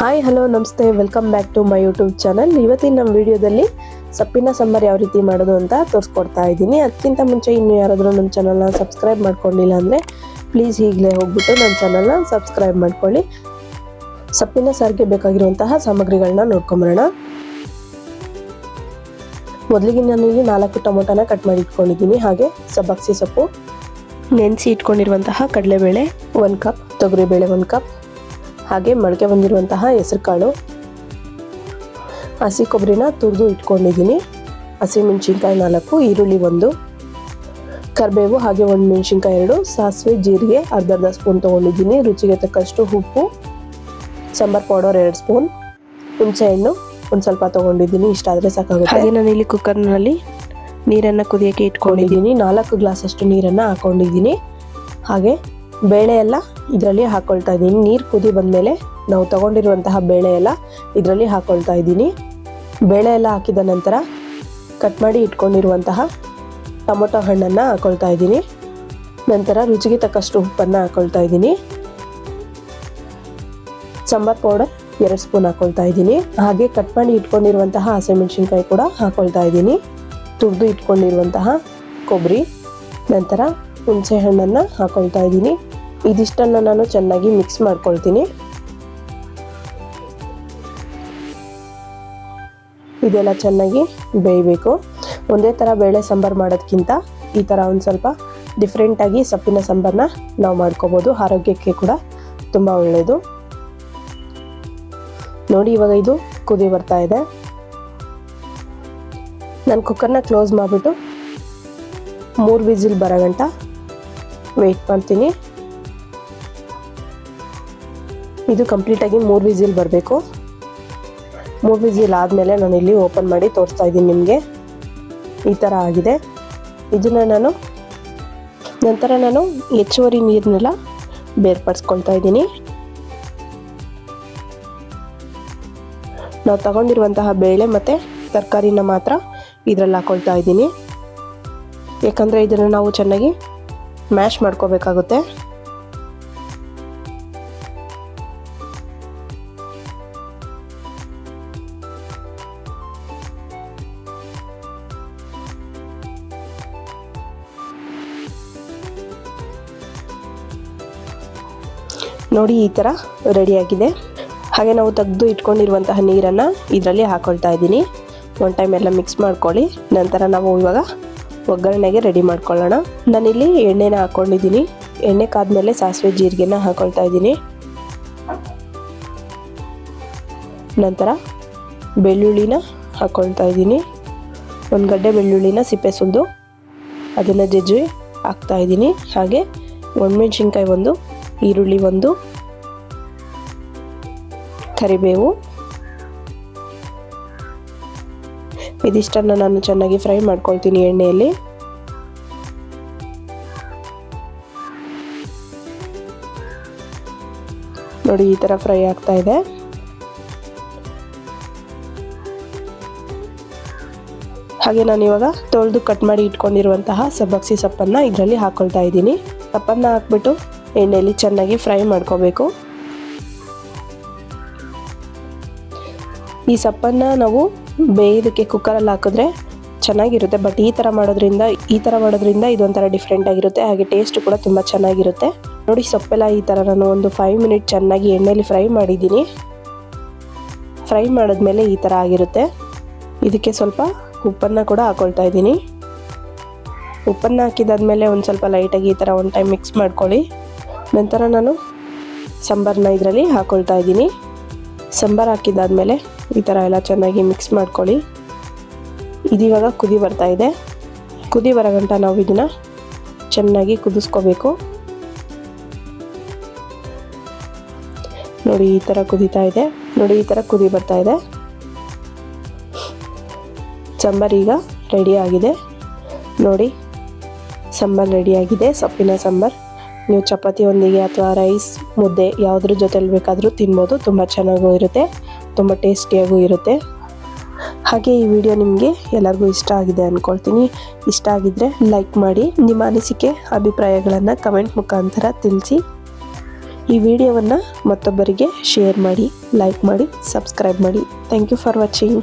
Hi hello ನಮಸ್ತೆ. Welcome back to my YouTube channel ಇವತ್ತಿನ ನಮ್ಮ ವಿಡಿಯೋದಲ್ಲಿ ಸೊಪ್ಪಿನ ಸಾಂಬಾರ್ ಯಾವ ರೀತಿ ಮಾಡೋದು ಅಂತ ತೋರಿಸ್ಕೊಡ್ತಾ ಇದ್ದೀನಿ. ಅದಕ್ಕಿಂತ ಮುಂಚೆ ಇನ್ನು ಯಾರಾದರೂ ನಮ್ಮ ಚಾನಲ್ನ ಸಬ್ಸ್ಕ್ರೈಬ್ ಮಾಡ್ಕೊಂಡಿಲ್ಲ ಅಂದರೆ ಪ್ಲೀಸ್ ಈಗಲೇ ಹೋಗ್ಬಿಟ್ಟು ನಮ್ಮ ಚಾನಲ್ನ ಸಬ್ಸ್ಕ್ರೈಬ್ ಮಾಡ್ಕೊಳ್ಳಿ. ಸೊಪ್ಪಿನ ಸಾರಿಗೆ ಬೇಕಾಗಿರುವಂತಹ ಸಾಮಗ್ರಿಗಳನ್ನ ನೋಡ್ಕೊಂಬರೋಣ. ಮೊದಲಿಗೆ ನಾನು ಇಲ್ಲಿ ನಾಲ್ಕು ಟೊಮೊಟೊನ ಕಟ್ ಮಾಡಿ ಇಟ್ಕೊಂಡಿದ್ದೀನಿ. ಹಾಗೆ ಸಬ್ಬಕ್ಸಿ ಸೊಪ್ಪು, ನೆನೆಸಿ ಇಟ್ಕೊಂಡಿರುವಂತಹ ಕಡಲೆಬೇಳೆ ಒಂದು ಕಪ್ ತೊಗರಿಬೇಳೆ ಒಂದು ಕಪ್ ಹಾಗೆ ಮೊಳಕೆ ಬಂದಿರುವಂತಹ ಹೆಸರುಕಾಳು. ಹಸಿ ಕೊಬ್ಬರಿನ ತುರಿದು ಇಟ್ಕೊಂಡಿದ್ದೀನಿ. ಹಸಿ ಮೆಣಸಿನ್ಕಾಯಿ ನಾಲ್ಕು ಈರುಳ್ಳಿ ಒಂದು ಕರಿಬೇವು ಹಾಗೆ ಒಂದು ಮೆಣಸಿನ್ಕಾಯಿ ಎರಡು ಸಾಸಿವೆ ಜೀರಿಗೆ ಅರ್ಧ ಅರ್ಧ ಸ್ಪೂನ್ ತೊಗೊಂಡಿದ್ದೀನಿ. ರುಚಿಗೆ ತಕ್ಕಷ್ಟು ಉಪ್ಪು ಸಾಂಬಾರ್ ಪೌಡರ್ ಎರಡು ಸ್ಪೂನ್ ಹುಣಸೆಹಣ್ಣು ಒಂದು ಸ್ವಲ್ಪ ತೊಗೊಂಡಿದ್ದೀನಿ. ಇಷ್ಟ ಆದರೆ ಸಾಕಾಗುತ್ತೆ. ಹಾಗೆ ನಾನು ಇಲ್ಲಿ ಕುಕ್ಕರ್ನಲ್ಲಿ ನೀರನ್ನು ಕುದಿಯೋಕ್ಕೆ ಇಟ್ಕೊಂಡಿದ್ದೀನಿ. ನಾಲ್ಕು ಗ್ಲಾಸ್ ಅಷ್ಟು ನೀರನ್ನು ಹಾಕೊಂಡಿದ್ದೀನಿ. ಹಾಗೆ ಬೇಳೆ ಎಲ್ಲ ಇದರಲ್ಲಿ ಹಾಕೊಳ್ತಾ ಇದ್ದೀನಿ. ನೀರು ಕುದಿ ಬಂದಮೇಲೆ ನಾವು ತಗೊಂಡಿರುವಂತಹ ಬೇಳೆ ಎಲ್ಲ ಇದರಲ್ಲಿ ಹಾಕೊಳ್ತಾ ಇದ್ದೀನಿ. ಬೇಳೆ ಎಲ್ಲ ಹಾಕಿದ ನಂತರ ಕಟ್ ಮಾಡಿ ಇಟ್ಕೊಂಡಿರುವಂತಹ ಟೊಮೊಟೊ ಹಣ್ಣನ್ನು ಹಾಕೊಳ್ತಾ ಇದ್ದೀನಿ. ನಂತರ ರುಚಿಗೆ ತಕ್ಕಷ್ಟು ಉಪ್ಪನ್ನು ಹಾಕೊಳ್ತಾ ಇದ್ದೀನಿ. ಸಾಂಬಾರ್ ಪೌಡರ್ ಎರಡು ಸ್ಪೂನ್ ಹಾಕೊಳ್ತಾ ಇದ್ದೀನಿ. ಹಾಗೆ ಕಟ್ ಮಾಡಿ ಇಟ್ಕೊಂಡಿರುವಂತಹ ಹಸಿಮೆಣಸಿನ್ಕಾಯಿ ಕೂಡ ಹಾಕೊಳ್ತಾ ಇದ್ದೀನಿ. ತುರಿದು ಇಟ್ಕೊಂಡಿರುವಂತಹ ಕೊಬ್ಬರಿ ನಂತರ ಹುಣಸೆ ಹಣ್ಣನ್ನು ಹಾಕೊಳ್ತಾ ಇದ್ದೀನಿ. ಇದಿಷ್ಟನ್ನು ನಾನು ಚೆನ್ನಾಗಿ ಮಿಕ್ಸ್ ಮಾಡ್ಕೊಳ್ತೀನಿ. ಇದೆಲ್ಲ ಚೆನ್ನಾಗಿ ಬೇಯಬೇಕು. ಒಂದೇ ಥರ ಬೇಳೆ ಸಾಂಬಾರು ಮಾಡೋದಕ್ಕಿಂತ ಈ ಥರ ಒಂದು ಸ್ವಲ್ಪ ಡಿಫ್ರೆಂಟಾಗಿ ಸೊಪ್ಪಿನ ಸಾಂಬಾರನ್ನ ನಾವು ಮಾಡ್ಕೋಬೋದು. ಆರೋಗ್ಯಕ್ಕೆ ಕೂಡ ತುಂಬ ಒಳ್ಳೆಯದು ನೋಡಿ ಇವಾಗ ಇದು ಕುದಿ ಬರ್ತಾ ಇದೆ. ನಾನು ಕುಕ್ಕರ್ನ ಕ್ಲೋಸ್ ಮಾಡಿಬಿಟ್ಟು ಮೂರು ವಿಸಿಲ್ ಬರೋ ಗಂಟ ವೆಯ್ಟ್ ಮಾಡ್ತೀನಿ. ಇದು ಕಂಪ್ಲೀಟಾಗಿ ಮೂರು ವಿಜಿಲ್ ಬರಬೇಕು. ಮೂರು ವಿಸಿಲ್ ಆದಮೇಲೆ ನಾನು ಇಲ್ಲಿ ಓಪನ್ ಮಾಡಿ ತೋರಿಸ್ತಾ ಇದ್ದೀನಿ ನಿಮಗೆ. ಈ ಥರ ಆಗಿದೆ. ಇದನ್ನು ನಾನು ನಂತರ ನಾನು ಹೆಚ್ಚುವರಿ ನೀರನ್ನೆಲ್ಲ ಬೇರ್ಪಡಿಸ್ಕೊಳ್ತಾ ಇದ್ದೀನಿ. ನಾವು ತಗೊಂಡಿರುವಂತಹ ಬೇಳೆ ಮತ್ತು ತರಕಾರಿನ ಮಾತ್ರ ಇದರಲ್ಲಿ ಹಾಕೊಳ್ತಾ ಇದ್ದೀನಿ. ಯಾಕಂದರೆ ಇದನ್ನು ನಾವು ಚೆನ್ನಾಗಿ ಮ್ಯಾಶ್ ಮಾಡ್ಕೋಬೇಕಾಗುತ್ತೆ. ನೋಡಿ ಈ ಥರ ರೆಡಿಯಾಗಿದೆ. ಹಾಗೆ ನಾವು ತೆಗೆದು ಇಟ್ಕೊಂಡಿರುವಂತಹ ನೀರನ್ನು ಇದರಲ್ಲಿ ಹಾಕೊಳ್ತಾ ಇದ್ದೀನಿ. ಒನ್ ಟೈಮ್ ಎಲ್ಲ ಮಿಕ್ಸ್ ಮಾಡ್ಕೊಳ್ಳಿ. ನಂತರ ನಾವು ಇವಾಗ ಒಗ್ಗರಣೆಗೆ ರೆಡಿ ಮಾಡ್ಕೊಳ್ಳೋಣ. ನಾನಿಲ್ಲಿ ಎಣ್ಣೆನ ಹಾಕ್ಕೊಂಡಿದ್ದೀನಿ ಎಣ್ಣೆ ಕಾದ್ಮೇಲೆ ಸಾಸಿವೆ ಜೀರಿಗೆನ ಹಾಕೊಳ್ತಾ ಇದ್ದೀನಿ. ನಂತರ ಬೆಳ್ಳುಳ್ಳಿನ ಹಾಕ್ಕೊಳ್ತಾ ಇದ್ದೀನಿ. ಒಂದು ಗಡ್ಡೆ ಬೆಳ್ಳುಳ್ಳಿನ ಸಿಪ್ಪೆ ಸುಲಿದು ಅದನ್ನು ಜಜ್ಜಿ ಹಾಕ್ತಾ ಇದ್ದೀನಿ. ಹಾಗೆ ಒಣಮೆಣ್ಸಿನ್ಕಾಯಿ ಒಂದು ಈರುಳ್ಳಿ ಒಂದು, ಕರಿಬೇವು. ಇದಿಷ್ಟನ್ನು ನಾನು ಚೆನ್ನಾಗಿ ಫ್ರೈ ಮಾಡ್ಕೊಳ್ತೀನಿ ಎಣ್ಣೆಯಲ್ಲಿ. ನೋಡಿ, ಈ ಥರ ಫ್ರೈ ಆಗ್ತಾ ಇದೆ. ಹಾಗೆ ನಾನು ಇವಾಗ ತೊಳೆದು ಕಟ್ ಮಾಡಿ ಇಟ್ಕೊಂಡಿರುವಂತಹ ಸಬ್ಬಕ್ಸಿ ಸೊಪ್ಪನ್ನು ಇದರಲ್ಲಿ ಹಾಕ್ಕೊಳ್ತಾ ಇದ್ದೀನಿ. ಸೊಪ್ಪನ್ನು ಹಾಕ್ಬಿಟ್ಟು ಎಣ್ಣೆಯಲ್ಲಿ ಚೆನ್ನಾಗಿ ಫ್ರೈ ಮಾಡ್ಕೋಬೇಕು. ಈ ಸಪ್ಪನ್ನು ನಾವು ಬೇಯೋದಕ್ಕೆ ಕುಕ್ಕರಲ್ಲಿ ಹಾಕಿದ್ರೆ ಚೆನ್ನಾಗಿರುತ್ತೆ. ಬಟ್ ಈ ಥರ ಮಾಡೋದ್ರಿಂದ, ಈ ಥರ ಮಾಡೋದ್ರಿಂದ ಇದೊಂಥರ ಡಿಫ್ರೆಂಟ್ ಆಗಿರುತ್ತೆ. ಹಾಗೆ ಟೇಸ್ಟ್ ಕೂಡ ತುಂಬ ಚೆನ್ನಾಗಿರುತ್ತೆ. ನೋಡಿ, ಸೊಪ್ಪೆಲ್ಲ ಈ ಥರ ನಾನು ಒಂದು ಫೈವ್ ಮಿನಿಟ್ ಚೆನ್ನಾಗಿ ಎಣ್ಣೆಯಲ್ಲಿ ಫ್ರೈ ಮಾಡಿದ್ದೀನಿ. ಫ್ರೈ ಮಾಡಿದ್ಮೇಲೆ ಈ ಥರ ಆಗಿರುತ್ತೆ. ಇದಕ್ಕೆ ಸ್ವಲ್ಪ ಉಪ್ಪನ್ನು ಕೂಡ ಹಾಕೊಳ್ತಾ ಇದ್ದೀನಿ. ಉಪ್ಪನ್ನು ಹಾಕಿದಾದ್ಮೇಲೆ ಒಂದು ಸ್ವಲ್ಪ ಲೈಟಾಗಿ ಈ ಥರ ಒಂದು ಟೈಮ್ ಮಿಕ್ಸ್ ಮಾಡ್ಕೊಳ್ಳಿ. ನಂತರ ನಾನು ಸಾಂಬಾರನ್ನ ಇದರಲ್ಲಿ ಹಾಕೊಳ್ತಾ ಇದ್ದೀನಿ. ಸಾಂಬಾರು ಹಾಕಿದ್ದಾದಮೇಲೆ ಈ ಥರ ಎಲ್ಲ ಚೆನ್ನಾಗಿ ಮಿಕ್ಸ್ ಮಾಡ್ಕೊಳ್ಳಿ. ಇದಿವಾಗ ಕುದಿ ಬರ್ತಾ ಇದೆ. ಕುದಿ ಬರೋ ಗಂಟ ನಾವು ಇದನ್ನು ಚೆನ್ನಾಗಿ ಕುದಿಸ್ಕೋಬೇಕು. ನೋಡಿ ಈ ಥರ ಕುದೀತಾ ಇದೆ. ನೋಡಿ ಈ ಥರ ಕುದಿ ಬರ್ತಾ ಇದೆ. ಸಾಂಬಾರು ಈಗ ರೆಡಿ ಆಗಿದೆ. ನೋಡಿ ಸಾಂಬಾರು ರೆಡಿಯಾಗಿದೆ ಸೊಪ್ಪಿನ ಸಾಂಬಾರು. ನೀವು ಚಪಾತಿಯೊಂದಿಗೆ ಅಥವಾ ರೈಸ್, ಮುದ್ದೆ ಯಾವುದ್ರ ಜೊತೆಲಿ ಬೇಕಾದರೂ ತಿನ್ಬೋದು. ತುಂಬ ಚೆನ್ನಾಗೂ ಇರುತ್ತೆ, ತುಂಬ ಟೇಸ್ಟಿಯಾಗೂ ಇರುತ್ತೆ. ಹಾಗೆ ಈ ವಿಡಿಯೋ ನಿಮಗೆ ಎಲ್ಲರಿಗೂ ಇಷ್ಟ ಆಗಿದೆ ಅಂದ್ಕೊಳ್ತೀನಿ ಇಷ್ಟ ಆಗಿದ್ದರೆ ಲೈಕ್ ಮಾಡಿ, ನಿಮ್ಮ ಅನಿಸಿಕೆ, ಅಭಿಪ್ರಾಯಗಳನ್ನು ಕಮೆಂಟ್ ಮುಖಾಂತರ ತಿಳಿಸಿ. ಈ ವಿಡಿಯೋವನ್ನು ಮತ್ತೊಬ್ಬರಿಗೆ ಶೇರ್ ಮಾಡಿ, ಲೈಕ್ ಮಾಡಿ, ಸಬ್ಸ್ಕ್ರೈಬ್ ಮಾಡಿ. Thank you for watching.